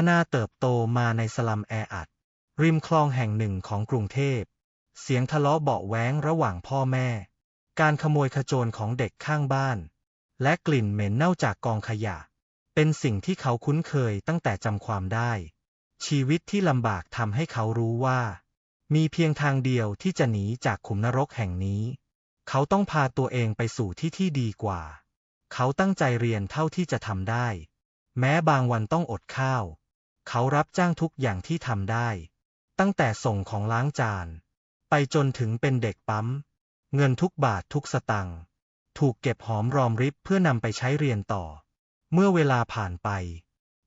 ธนาเติบโตมาในสลัมแออัด ริมคลองแห่งหนึ่งของกรุงเทพ เสียงทะเลาะเบาแว้งระหว่างพ่อแม่ การขโมยขโจรของเด็กข้างบ้าน และกลิ่นเหม็นเน่าจากกองขยะ เป็นสิ่งที่เขาคุ้นเคยตั้งแต่จำความได้ ชีวิตที่ลำบากทำให้เขารู้ว่า มีเพียงทางเดียวที่จะหนีจากขุมนรกแห่งนี้ เขาต้องพาตัวเองไปสู่ที่ที่ดีกว่า เขาตั้งใจเรียนเท่าที่จะทำได้ แม้บางวันต้องอดข้าว เขารับจ้างทุกอย่างที่ทำได้ ตั้งแต่ส่งของล้างจาน ไปจนถึงเป็นเด็กปั๊ม เงินทุกบาททุกสตังค์ถูกเก็บหอมรอมริบเพื่อนำไปใช้เรียนต่อ เมื่อเวลาผ่านไป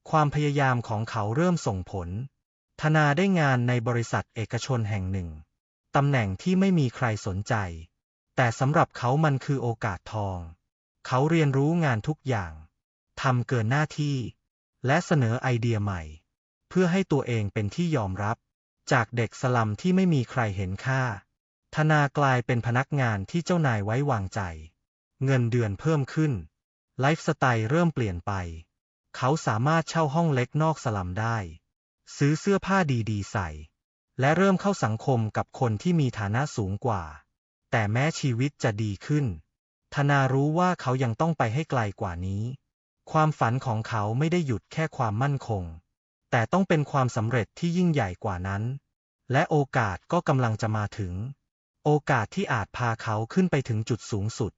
ความพยายามของเขาเริ่มส่งผล ธนาได้งานในบริษัทเอกชนแห่งหนึ่ง ตำแหน่งที่ไม่มีใครสนใจ แต่สำหรับเขามันคือโอกาสทอง เขาเรียนรู้งานทุกอย่าง ทำเกินหน้าที่ และเสนอไอเดียใหม่ เพื่อให้ตัวเองเป็นที่ยอมรับ จากเด็กสลัมที่ไม่มีใครเห็นค่า ธนากลายเป็นพนักงานที่เจ้านายไว้วางใจ เงินเดือนเพิ่มขึ้น ไลฟ์สไตล์เริ่มเปลี่ยนไป เขาสามารถเช่าห้องเล็กนอกสลัมได้ ซื้อเสื้อผ้าดีๆใส่ และเริ่มเข้าสังคมกับคนที่มีฐานะสูงกว่า แต่แม้ชีวิตจะดีขึ้น ธนารู้ว่าเขายังต้องไปให้ไกลกว่านี้ ความฝันของเขาไม่ได้หยุดแค่ความมั่นคง แต่ต้องเป็นความสำเร็จที่ยิ่งใหญ่กว่านั้น และโอกาสก็กำลังจะมาถึง โอกาสที่อาจพาเขาขึ้นไปถึงจุดสูงสุด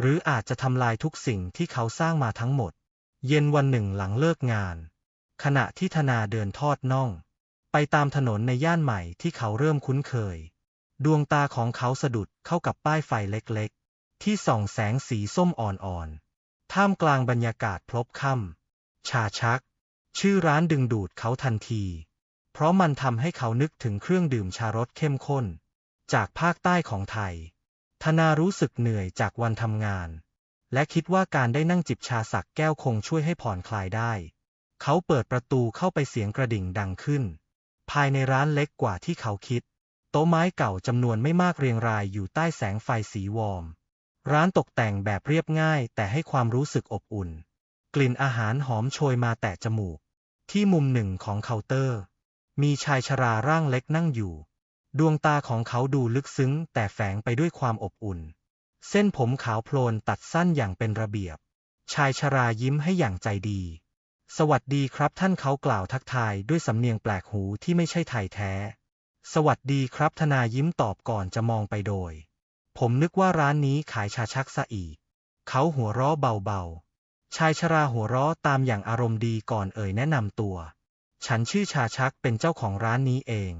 หรืออาจจะทำลายทุกสิ่งที่เขาสร้างมาทั้งหมด เย็นวันหนึ่งหลังเลิกงาน ขณะที่ธนาเดินทอดน่อง ไปตามถนนในย่านใหม่ที่เขาเริ่มคุ้นเคย ดวงตาของเขาสะดุดเข้ากับป้ายไฟเล็กๆ ที่ส่องแสงสีส้มอ่อนๆท่ามกลางบรรยากาศพลบค่ำชาชัก ชื่อร้านดึงดูดเขาทันที เพราะมันทำให้เขานึกถึงเครื่องดื่มชารสเข้มข้น จากภาคใต้ของไทย ธนารู้สึกเหนื่อยจากวันทำงาน และคิดว่าการได้นั่งจิบชาสักแก้วคงช่วยให้ผ่อนคลายได้ เขาเปิดประตูเข้าไปเสียงกระดิ่งดังขึ้น ภายในร้านเล็กกว่าที่เขาคิด โต๊ะไม้เก่าจำนวนไม่มากเรียงรายอยู่ใต้แสงไฟสีวอร์มร้านตกแต่งแบบเรียบง่ายแต่ให้ความรู้สึกอบอุ่น กลิ่นอาหารหอมโชยมาแตะจมูก ที่มุมหนึ่งของเคาน์เตอร์ มีชายชราร่างเล็กนั่งอยู่ ดวงตาของเขาดูลึกซึ้ง แต่แฝงไปด้วยความอบอุ่น เส้นผมขาวโพลนตัดสั้นอย่างเป็นระเบียบ ชายชรายิ้มให้อย่างใจดี สวัสดีครับท่านเขากล่าวทักทายด้วยสำเนียงแปลกหูที่ไม่ใช่ไทยแท้ สวัสดีครับธนายิ้มตอบก่อนจะมองไปโดย ผมนึกว่าร้านนี้ขายชาชักซะอีก เขาหัวเราะเบาๆ ชายชราหัวเราะตามอย่างอารมณ์ดีก่อนเอ่ยแนะนำตัว ฉันชื่อชาชักเป็นเจ้าของร้านนี้เอง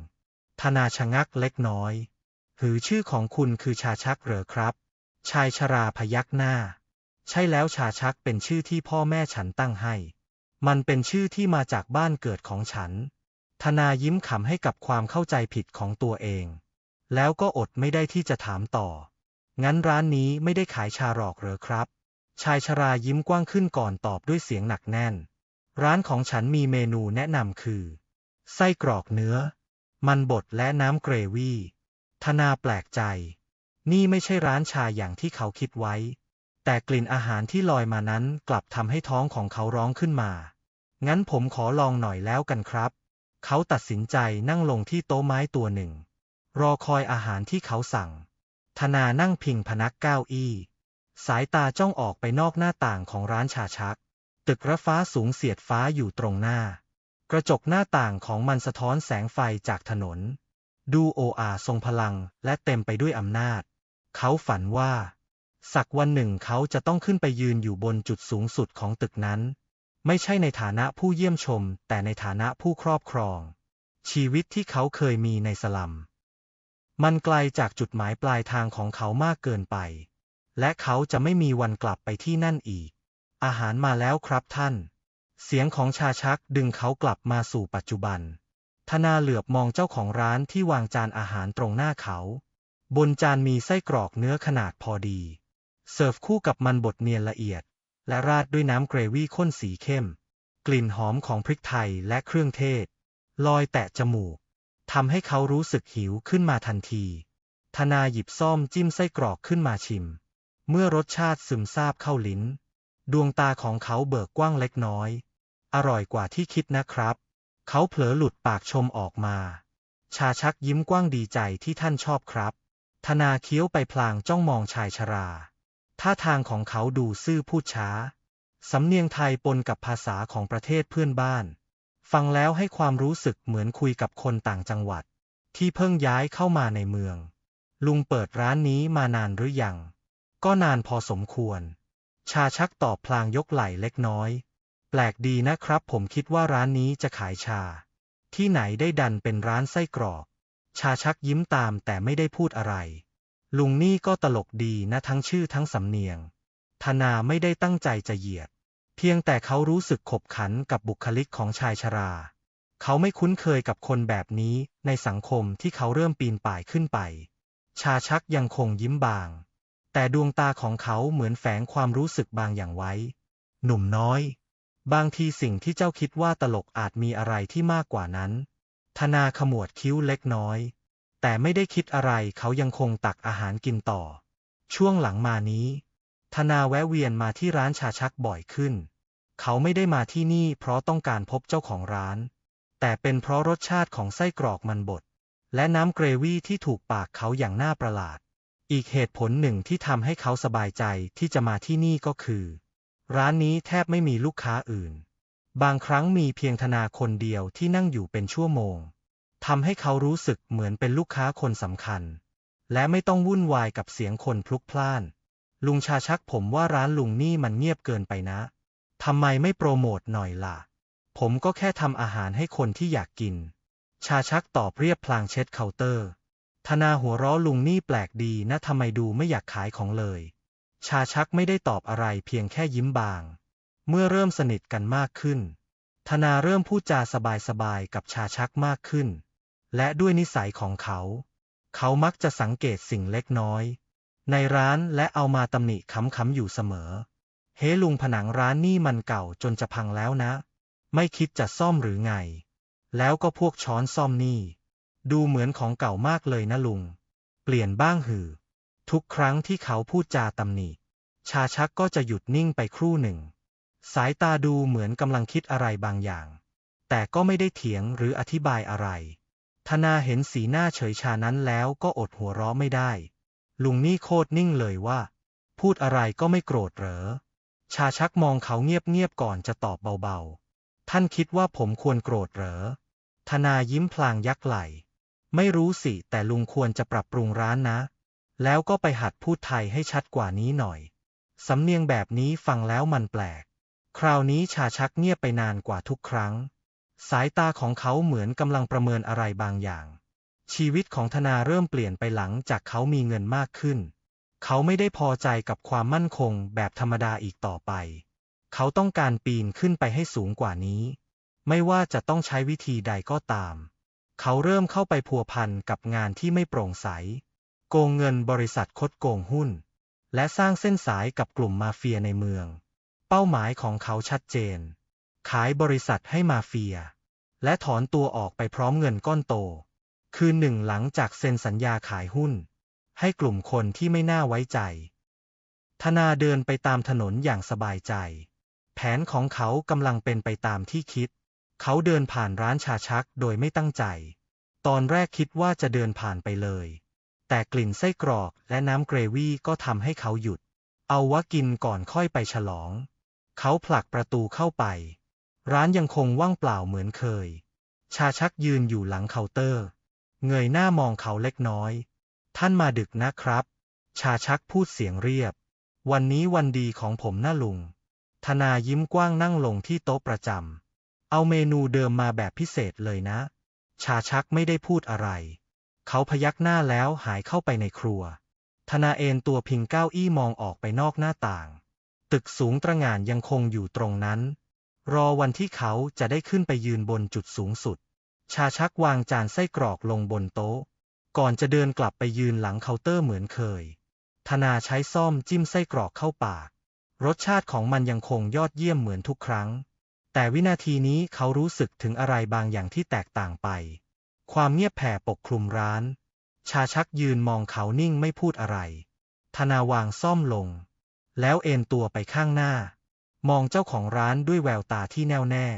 ธนาชะงักเล็กน้อย หือชื่อของคุณคือชาชักเหรอครับ ชายชราพยักหน้า ใช่แล้วชาชักเป็นชื่อที่พ่อแม่ฉันตั้งให้ มันเป็นชื่อที่มาจากบ้านเกิดของฉัน ธนายิ้มขำให้กับความเข้าใจผิดของตัวเอง แล้วก็อดไม่ได้ที่จะถามต่อ งั้นร้านนี้ไม่ได้ขายชาหรอกเหรอครับ ชายชรายิ้มกว้างขึ้นก่อนตอบด้วยเสียงหนักแน่น ร้านของฉันมีเมนูแนะนำคือ ไส้กรอกเนื้อ มันบดและน้ำเกรวี่ธนาแปลกใจ นี่ไม่ใช่ร้านชาอย่างที่เขาคิดไว้ แต่กลิ่นอาหารที่ลอยมานั้นกลับทำให้ท้องของเขาร้องขึ้นมา งั้นผมขอลองหน่อยแล้วกันครับ เขาตัดสินใจนั่งลงที่โต๊ะไม้ตัวหนึ่ง รอคอยอาหารที่เขาสั่ง ธนานั่งพิงพนักเก้าอี้ สายตาจ้องออกไปนอกหน้าต่างของร้านชาชัก ตึกระฟ้าสูงเสียดฟ้าอยู่ตรงหน้า กระจกหน้าต่างของมันสะท้อนแสงไฟจากถนน ดูโออาทรงพลังและเต็มไปด้วยอำนาจ เขาฝันว่า สักวันหนึ่งเขาจะต้องขึ้นไปยืนอยู่บนจุดสูงสุดของตึกนั้น ไม่ใช่ในฐานะผู้เยี่ยมชม แต่ในฐานะผู้ครอบครอง ชีวิตที่เขาเคยมีในสลัม มันไกลจากจุดหมายปลายทางของเขามากเกินไป และเขาจะไม่มีวันกลับไปที่นั่นอีก อาหารมาแล้วครับท่าน เสียงของชาชักดึงเขากลับมาสู่ปัจจุบัน ธนาเหลือบมองเจ้าของร้านที่วางจานอาหารตรงหน้าเขา บนจานมีไส้กรอกเนื้อขนาดพอดี เสิร์ฟคู่กับมันบดเนียนละเอียด และราดด้วยน้ำเกรวี่ข้นสีเข้ม กลิ่นหอมของพริกไทยและเครื่องเทศ ลอยแตะจมูกทำให้เขารู้สึกหิวขึ้นมาทันที ธนาหยิบซ่อมจิ้มไส้กรอกขึ้นมาชิม เมื่อรสชาติซึมซาบเข้าลิ้น ดวงตาของเขาเบิกกว้างเล็กน้อย อร่อยกว่าที่คิดนะครับ เขาเผลอหลุดปากชมออกมา ชาชักยิ้มกว้างดีใจที่ท่านชอบครับ ธนาเคี้ยวไปพลางจ้องมองชายชรา ท่าทางของเขาดูซื่อพูดช้า สำเนียงไทยปนกับภาษาของประเทศเพื่อนบ้าน ฟังแล้วให้ความรู้สึกเหมือนคุยกับคนต่างจังหวัด ที่เพิ่งย้ายเข้ามาในเมือง ลุงเปิดร้านนี้มานานหรือยัง ก็นานพอสมควร ชาชักตอบพลางยกไหล่เล็กน้อย แปลกดีนะครับผมคิดว่าร้านนี้จะขายชา ที่ไหนได้ดันเป็นร้านไส้กรอก ชาชักยิ้มตามแต่ไม่ได้พูดอะไร ลุงนี่ก็ตลกดีนะทั้งชื่อทั้งสำเนียง ธนาไม่ได้ตั้งใจจะเหยียด เพียงแต่เขารู้สึกขบขันกับบุคลิกของชายชรา เขาไม่คุ้นเคยกับคนแบบนี้ในสังคมที่เขาเริ่มปีนป่ายขึ้นไป ชาชักยังคงยิ้มบาง แต่ดวงตาของเขาเหมือนแฝงความรู้สึกบางอย่างไว้ หนุ่มน้อย บางทีสิ่งที่เจ้าคิดว่าตลกอาจมีอะไรที่มากกว่านั้น ธนาขมวดคิ้วเล็กน้อย แต่ไม่ได้คิดอะไรเขายังคงตักอาหารกินต่อ ช่วงหลังมานี้ ธนาแวะเวียนมาที่ร้านชาชักบ่อยขึ้น เขาไม่ได้มาที่นี่เพราะต้องการพบเจ้าของร้าน แต่เป็นเพราะรสชาติของไส้กรอกมันบดและน้ำเกรวี่ที่ถูกปากเขาอย่างน่าประหลาด อีกเหตุผลหนึ่งที่ทำให้เขาสบายใจที่จะมาที่นี่ก็คือ ร้านนี้แทบไม่มีลูกค้าอื่น บางครั้งมีเพียงธนาคนเดียวที่นั่งอยู่เป็นชั่วโมงทำให้เขารู้สึกเหมือนเป็นลูกค้าคนสำคัญ และไม่ต้องวุ่นวายกับเสียงคนพลุกพล่าน ลุงชาชักผมว่าร้านลุงนี่มันเงียบเกินไปนะทำไมไม่โปรโมทหน่อยล่ะ ผมก็แค่ทำอาหารให้คนที่อยากกิน ชาชักตอบเรียบพลางเช็ดเคาน์เตอร์ ธนาหัวเราะลุงนี่แปลกดีนะทำไมดูไม่อยากขายของเลย ชาชักไม่ได้ตอบอะไรเพียงแค่ยิ้มบาง เมื่อเริ่มสนิทกันมากขึ้น ธนาเริ่มพูดจาสบายๆกับชาชักมากขึ้น และด้วยนิสัยของเขา เขามักจะสังเกตสิ่งเล็กน้อย ในร้านและเอามาตำหนิขำๆอยู่เสมอ เฮ้ลุงผนังร้านนี่มันเก่าจนจะพังแล้วนะ ไม่คิดจะซ่อมหรือไง แล้วก็พวกช้อนซ่อมนี่ ดูเหมือนของเก่ามากเลยนะลุง เปลี่ยนบ้างหือ ทุกครั้งที่เขาพูดจาตำหนิ ชาชักก็จะหยุดนิ่งไปครู่หนึ่ง สายตาดูเหมือนกำลังคิดอะไรบางอย่าง แต่ก็ไม่ได้เถียงหรืออธิบายอะไร ธนาเห็นสีหน้าเฉยชานั้นแล้วก็อดหัวเราะไม่ได้ ลุงนี่โคตรนิ่งเลยว่า พูดอะไรก็ไม่โกรธเหรอ ชาชักมองเขาเงียบๆก่อนจะตอบเบาๆ ท่านคิดว่าผมควรโกรธเหรอ ธนายิ้มพลางยักไหล ไม่รู้สิ แต่ลุงควรจะปรับปรุงร้านนะ แล้วก็ไปหัดพูดไทยให้ชัดกว่านี้หน่อย สำเนียงแบบนี้ฟังแล้วมันแปลก คราวนี้ชาชักเงียบไปนานกว่าทุกครั้ง สายตาของเขาเหมือนกำลังประเมินอะไรบางอย่าง ชีวิตของธนาเริ่มเปลี่ยนไปหลังจากเขามีเงินมากขึ้น เขาไม่ได้พอใจกับความมั่นคงแบบธรรมดาอีกต่อไป เขาต้องการปีนขึ้นไปให้สูงกว่านี้ ไม่ว่าจะต้องใช้วิธีใดก็ตาม เขาเริ่มเข้าไปพัวพันกับงานที่ไม่โปร่งใส โกงเงินบริษัทคดโกงหุ้น และสร้างเส้นสายกับกลุ่มมาเฟียในเมือง เป้าหมายของเขาชัดเจน ขายบริษัทให้มาเฟีย และถอนตัวออกไปพร้อมเงินก้อนโต คืนหนึ่งหลังจากเซ็นสัญญาขายหุ้น ให้กลุ่มคนที่ไม่น่าไว้ใจ ธนาเดินไปตามถนนอย่างสบายใจ แผนของเขากำลังเป็นไปตามที่คิด เขาเดินผ่านร้านชาชักโดยไม่ตั้งใจ ตอนแรกคิดว่าจะเดินผ่านไปเลย แต่กลิ่นไส้กรอกและน้ำเกรวี่ก็ทำให้เขาหยุด เอาวะกินก่อนค่อยไปฉลอง เขาผลักประตูเข้าไป ร้านยังคงว่างเปล่าเหมือนเคย ชาชักยืนอยู่หลังเคาน์เตอร์ เงยหน้ามองเขาเล็กน้อย ท่านมาดึกนะครับ ชาชักพูดเสียงเรียบ วันนี้วันดีของผมน่าลุง ธนายิ้มกว้างนั่งลงที่โต๊ะประจำ เอาเมนูเดิมมาแบบพิเศษเลยนะ ชาชักไม่ได้พูดอะไร เขาพยักหน้าแล้วหายเข้าไปในครัว ธนาเอนตัวพิงเก้าอี้มองออกไปนอกหน้าต่าง ตึกสูงตระหง่านยังคงอยู่ตรงนั้น รอวันที่เขาจะได้ขึ้นไปยืนบนจุดสูงสุด ชาชักวางจานไส้กรอกลงบนโต๊ะ ก่อนจะเดินกลับไปยืนหลังเคาน์เตอร์เหมือนเคย ธนาใช้ซ่อมจิ้มไส้กรอกเข้าปาก รสชาติของมันยังคงยอดเยี่ยมเหมือนทุกครั้ง แต่วินาทีนี้เขารู้สึกถึงอะไรบางอย่างที่แตกต่างไป ความเงียบแผ่ปกคลุมร้าน ชาชักยืนมองเขานิ่งไม่พูดอะไร ธนาวางซ่อมลง แล้วเอนตัวไปข้างหน้า มองเจ้าของร้านด้วยแววตาที่แน่วแน่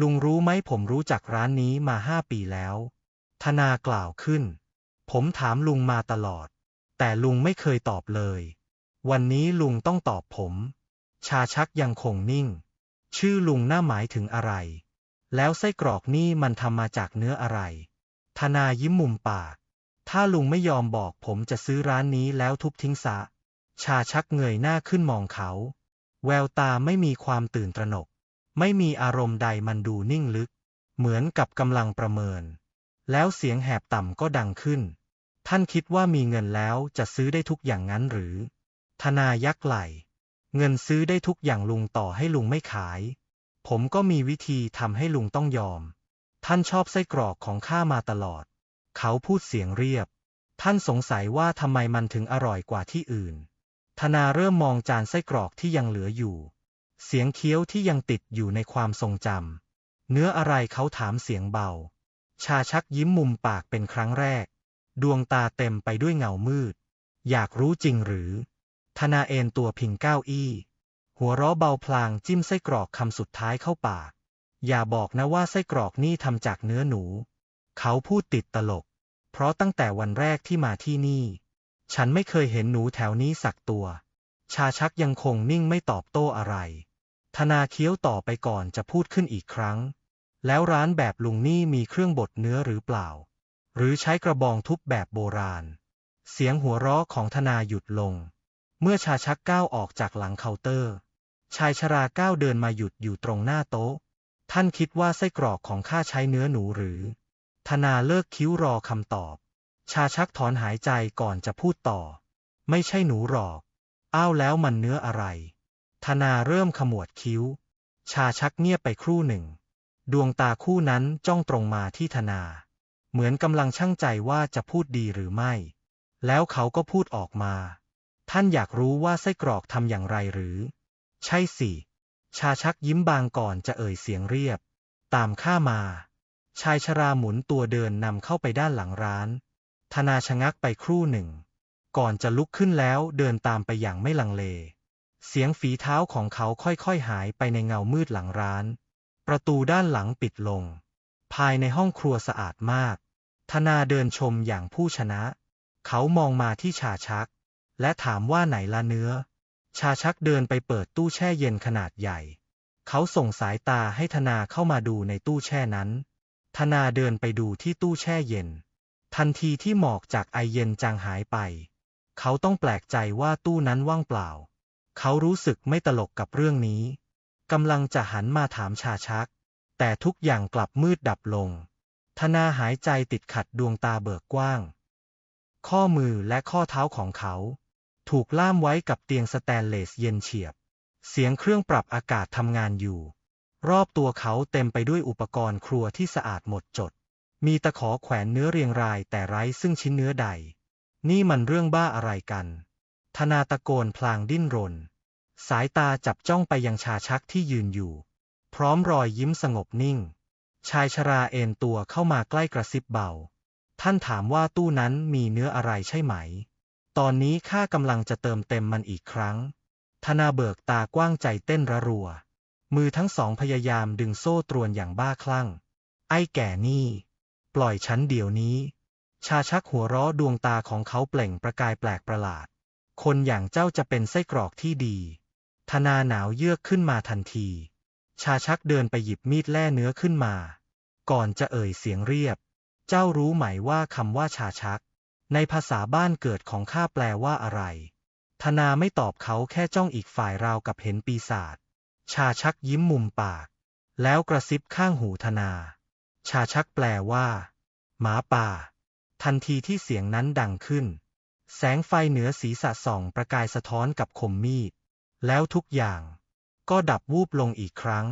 ลุงรู้ไหมผมรู้จักร้านนี้มาห้าปีแล้ว ธนากล่าวขึ้น ผมถามลุงมาตลอด แต่ลุงไม่เคยตอบเลย วันนี้ลุงต้องตอบผม ชาชักยังคงนิ่ง ชื่อลุงหน่าหมายถึงอะไร แล้วไส้กรอกนี่มันทำมาจากเนื้ออะไร ธนายิ้มมุมปาก ถ้าลุงไม่ยอมบอกผมจะซื้อร้านนี้แล้วทุบทิ้งซะ ชาชักเงยหน้าขึ้นมองเขา แววตาไม่มีความตื่นตระหนก ไม่มีอารมณ์ใดมันดูนิ่งลึก เหมือนกับกำลังประเมิน แล้วเสียงแหบต่ำก็ดังขึ้น ท่านคิดว่ามีเงินแล้วจะซื้อได้ทุกอย่างนั้นหรือ ธนายักไหล เงินซื้อได้ทุกอย่างลุงต่อให้ลุงไม่ขาย ผมก็มีวิธีทำให้ลุงต้องยอม ท่านชอบไส้กรอกของข้ามาตลอด เขาพูดเสียงเรียบ ท่านสงสัยว่าทำไมมันถึงอร่อยกว่าที่อื่น ธนาเริ่มมองจานไส้กรอกที่ยังเหลืออยู่ เสียงเคี้ยวที่ยังติดอยู่ในความทรงจำเนื้ออะไรเขาถามเสียงเบา ชาชักยิ้มมุมปากเป็นครั้งแรก ดวงตาเต็มไปด้วยเงามืด อยากรู้จริงหรือ ธนาเอนตัวพิงเก้าอี้ หัวเราะเบาพลางจิ้มไส้กรอกคำสุดท้ายเข้าปาก อย่าบอกนะว่าไส้กรอกนี่ทำจากเนื้อหนู เขาพูดติดตลก เพราะตั้งแต่วันแรกที่มาที่นี่ ฉันไม่เคยเห็นหนูแถวนี้สักตัว ชาชักยังคงนิ่งไม่ตอบโต้อะไร ธนาเคี้ยวต่อไปก่อนจะพูดขึ้นอีกครั้ง แล้วร้านแบบลุงนี่มีเครื่องบดเนื้อหรือเปล่า หรือใช้กระบองทุบแบบโบราณ เสียงหัวเราะของธนาหยุดลง เมื่อชาชักก้าวออกจากหลังเคาน์เตอร์ ชายชราก้าวเดินมาหยุดอยู่ตรงหน้าโต๊ะ ท่านคิดว่าไส้กรอกของข้าใช้เนื้อหนูหรือ ธนาเลิกคิ้วรอคำตอบ ชาชักถอนหายใจก่อนจะพูดต่อ ไม่ใช่หนูหรอก อ้าวแล้วมันเนื้ออะไร ธนาเริ่มขมวดคิ้ว ชาชักเงียบไปครู่หนึ่ง ดวงตาคู่นั้นจ้องตรงมาที่ธนา เหมือนกำลังชั่งใจว่าจะพูดดีหรือไม่ แล้วเขาก็พูดออกมา ท่านอยากรู้ว่าไส้กรอกทำอย่างไรหรือ ใช่สิ ชาชักยิ้มบางก่อนจะเอ่ยเสียงเรียบ ตามข้ามา ชายชราหมุนตัวเดินนำเข้าไปด้านหลังร้าน ธนาชะงักไปครู่หนึ่ง ก่อนจะลุกขึ้นแล้วเดินตามไปอย่างไม่ลังเล เสียงฝีเท้าของเขาค่อยๆหายไปในเงามืดหลังร้าน ประตูด้านหลังปิดลง ภายในห้องครัวสะอาดมาก ธนาเดินชมอย่างผู้ชนะ เขามองมาที่ชาชัก และถามว่าไหนละเนื้อ ชาชักเดินไปเปิดตู้แช่เย็นขนาดใหญ่ เขาส่งสายตาให้ธนาเข้ามาดูในตู้แช่นั้น ธนาเดินไปดูที่ตู้แช่เย็น ทันทีที่หมอกจากไอเย็นจางหายไป เขาต้องแปลกใจว่าตู้นั้นว่างเปล่า เขารู้สึกไม่ตลกกับเรื่องนี้กำลังจะหันมาถามชาชัก แต่ทุกอย่างกลับมืดดับลง ธนาหายใจติดขัดดวงตาเบิกกว้าง ข้อมือและข้อเท้าของเขา ถูกล่ามไว้กับเตียงสแตนเลสเย็นเฉียบ เสียงเครื่องปรับอากาศทำงานอยู่ รอบตัวเขาเต็มไปด้วยอุปกรณ์ครัวที่สะอาดหมดจด มีตะขอแขวนเนื้อเรียงรายแต่ไร้ซึ่งชิ้นเนื้อใด นี่มันเรื่องบ้าอะไรกัน ธนาตะโกนพลางดิ้นรน สายตาจับจ้องไปยังชาชักที่ยืนอยู่ พร้อมรอยยิ้มสงบนิ่ง ชายชราเอนตัวเข้ามาใกล้กระซิบเบา ท่านถามว่าตู้นั้นมีเนื้ออะไรใช่ไหม ตอนนี้ข้ากำลังจะเติมเต็มมันอีกครั้ง ธนาเบิกตากว้างใจเต้นระรัว มือทั้งสองพยายามดึงโซ่ตรวนอย่างบ้าคลั่ง ไอ้แก่นี่ ปล่อยฉันเดี๋ยวนี้ ชาชักหัวเราะดวงตาของเขาเปล่งประกายแปลกประหลาด คนอย่างเจ้าจะเป็นไส้กรอกที่ดี ธนาหนาวเยือกขึ้นมาทันที ชาชักเดินไปหยิบมีดแล่เนื้อขึ้นมา ก่อนจะเอ่ยเสียงเรียบ เจ้ารู้ไหมว่าคำว่าชาชัก ในภาษาบ้านเกิดของข้าแปลว่าอะไร ธนาไม่ตอบเขาแค่จ้องอีกฝ่ายราวกับเห็นปีศาจ ชาชักยิ้มมุมปาก แล้วกระซิบข้างหูธนา ชาชักแปลว่า หมาป่า ทันทีที่เสียงนั้นดังขึ้น แสงไฟเหนือศีรษะส่องประกายสะท้อนกับคมมีด แล้วทุกอย่าง ก็ดับวูบลงอีกครั้ง